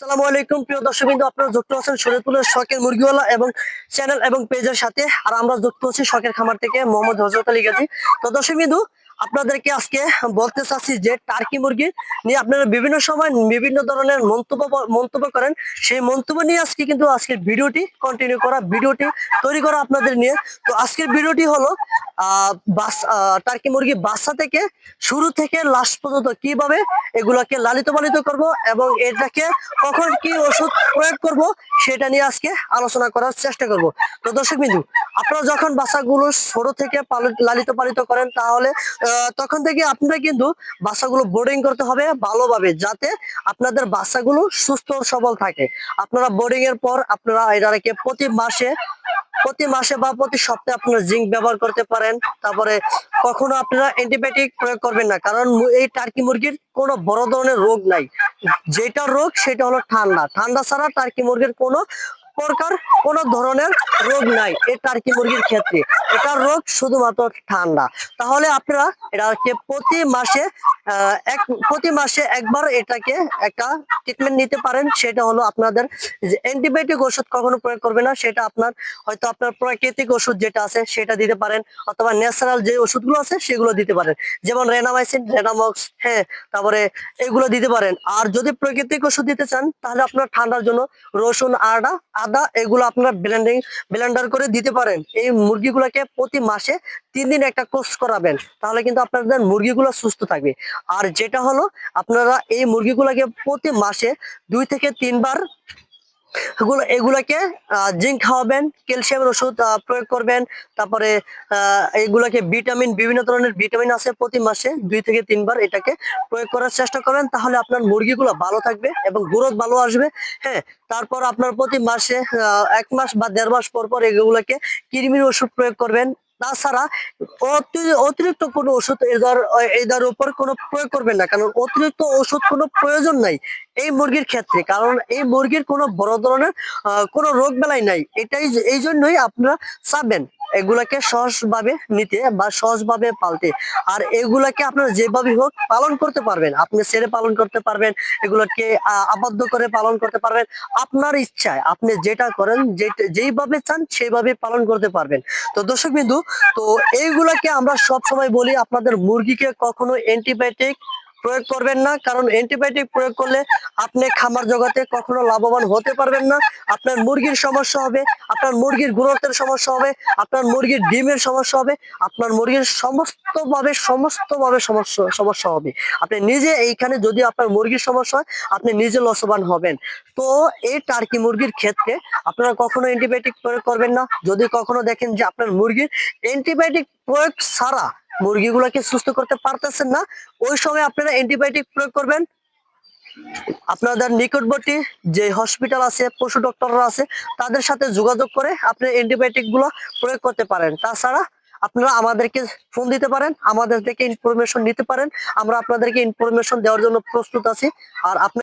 আসসালামু আলাইকুম, প্রিয় দর্শক বিন্দু আপনারা যুক্ত আছেন শরীয়তুলের শখের মুরগিওয়ালা এবং চ্যানেল এবং পেজের সাথে। আর আমরা যুক্ত আছি শখের খামার থেকে মোহাম্মদ হজরত আলী গাজী। তো দর্শক বিন্দু আপনাদেরকে আজকে বলতে চাচ্ছি যে টার্কি মুরগি নিয়ে আপনারা বিভিন্ন সময় বিভিন্ন ধরনের মন্তব্য মন্তব্য করেন। সেই মন্তব্য নিয়ে আজকে কিন্তু আজকের ভিডিওটি কন্টিনিউ করা, ভিডিওটি তৈরি করা আপনাদের নিয়ে। তো আজকের ভিডিওটি হলো টার্কি মুরগি বাচ্চা থেকে শুরু থেকে লাস্ট পর্যন্ত কীভাবে এগুলাকে লালিত পালিত করব এবং এটাকে কখন কি ওষুধ প্রয়োগ করব সেটা নিয়ে আজকে আলোচনা করার চেষ্টা করব। তো দর্শক বিন্দু, আপনারা যখন বাচ্চাগুলো ছোট থেকে লালিত পালিত করেন তাহলে তখন থেকে আপনারা কিন্তু বাচ্চাগুলো বোর্ডিং করতে হবে ভালোভাবে, যাতে আপনাদের বাচ্চাগুলো সুস্থ সবল থাকে। আপনারা বোর্ডিং এর পর আপনারা এটাকে প্রতি মাসে প্রতি মাসে বা প্রতি সপ্তাহে আপনারা জিঙ্ক ব্যবহার করতে পারেন। তারপরে কখনো আপনারা অ্যান্টিবায়োটিক প্রয়োগ করবেন না, কারণ এই টার্কি মুরগির কোনো বড় ধরনের রোগ নাই। যেটা রোগ, সেটা হলো ঠান্ডা। ঠান্ডা ছাড়া টার্কি মুরগির কোনো প্রকার কোনো ধরনের রোগ নাই এই টার্কি মুরগির ক্ষেত্রে। এটার রোগ শুধুমাত্র ঠান্ডা। তাহলে আপনারা এটাকে প্রতি মাসে এক, প্রতি মাসে একবার এটাকে একটা ট্রিটমেন্ট নিতে পারেন। সেটা হলো আপনাদের যে অ্যান্টিবায়োটিক ওষুধ কখনো প্রয়োগ করবে না, সেটা আপনার, হয়তো আপনার প্রাকৃতিক ওষুধ যেটা আছে সেটা দিতে পারেন, অথবা ন্যাচারাল যে ওষুধগুলো আছে সেগুলো দিতে পারেন। যেমন রেনামাইসিন রেনামক্স হ্যাঁ তারপরে এগুলো দিতে পারেন। আর যদি প্রাকৃতিক ওষুধ দিতে চান, তাহলে আপনার ঠান্ডার জন্য রসুন, আদা আদা এগুলো আপনার ব্লেন্ডিং ব্লেন্ডার করে দিতে পারেন। এই মুরগিগুলোকে প্রতি মাসে তিন দিন একটা কোর্স করাবেন, তাহলে কিন্তু আপনাদের মুরগিগুলো সুস্থ থাকবে। আর যেটা হলো, আপনারা এই মুরগিগুলোকে প্রতি মাসে দুই থেকে তিনবার এগুলাকে জিঙ্ক খাওয়াবেন, ক্যালসিয়ামের ওষুধ প্রয়োগ করবেন, তারপরে এগুলাকে ভিটামিন, বিভিন্ন ধরনের ভিটামিন আছে প্রতি মাসে দুই থেকে তিনবার এটাকে প্রয়োগ করার চেষ্টা করবেন, তাহলে আপনার মুরগিগুলো ভালো থাকবে এবং গ্রোথ ভালো আসবে হ্যাঁ। তারপর আপনার প্রতি মাসে এক মাস বা দেড় মাস পর পর এগুলাকে কৃমির ওষুধ প্রয়োগ করবেন তাছাড়া অতি- অতিরিক্ত কোনো ওষুধ এদার এদার উপর কোনো প্রয়োগ করবেন না, কারণ অতিরিক্ত ওষুধ কোনো প্রয়োজন নাই এই মুরগির ক্ষেত্রে। কারণ এই মুরগির কোনো বড় ধরনের কোনো রোগ বেলাই নাই। এটাই এই জন্যই আপনারা চাবেন। এগুলাকে সহজভাবে নিতে বা সহজভাবে পালতে। আর এগুলাকে আপনারা যেভাবে হোক পালন করতে পারবেন। আপনি ছেড়ে পালন করতে পারবেন, এগুলোকে আবদ্ধ করে পালন করতে পারবেন। আপনার ইচ্ছায় আপনি যেটা করেন যেইভাবে চান সেইভাবে পালন করতে পারবেন। তো দর্শক বিন্দু, তো এইগুলাকে আমরা সব সময় বলি আপনাদের মুরগিকে কখনো অ্যান্টিবায়োটিক প্রয়োগ করবেন না, কারণ অ্যান্টিবায়োটিক প্রয়োগ করলে আপনি খামার জগতে কখনো লাভবান হতে পারবেন না। আপনার মুরগির সমস্যা হবে, আপনার মুরগির গ্রোথের সমস্যা হবে, আপনার মুরগির ডিমের সমস্যা হবে, আপনার মুরগির সমস্ত ভাবে সমস্ত ভাবে সমস্যা সমস্যা হবে। আপনি নিজে এইখানে যদি আপনার মুরগির সমস্যা হয়, আপনি নিজে লসবান হবেন। তো এই টার্কি মুরগির ক্ষেত্রে আপনারা কখনো অ্যান্টিবায়োটিক প্রয়োগ করবেন না। যদি কখনো দেখেন যে আপনার মুরগির অ্যান্টিবায়োটিক প্রয়োগ ছাড়া মুরগিগুলোকে সুস্থ করতে পারতেছেন না, ওই সময় আপনারা অ্যান্টিবায়োটিক প্রয়োগ করবেন। আপনাদের নিকটবর্তী যে হসপিটাল আছে, পশু ডক্টররা আছে, তাদের সাথে যোগাযোগ করে আপনি অ্যান্টিবায়োটিকগুলো প্রয়োগ করতে পারেন। তাছাড়া আপনারা আমাদেরকে ফোন দিতে পারেন আমাদের থেকে ইনফরমেশন নিতে পারেন। আমরা আপনাদেরকে ইনফরমেশন দেওয়ার জন্য প্রস্তুত আছি। আর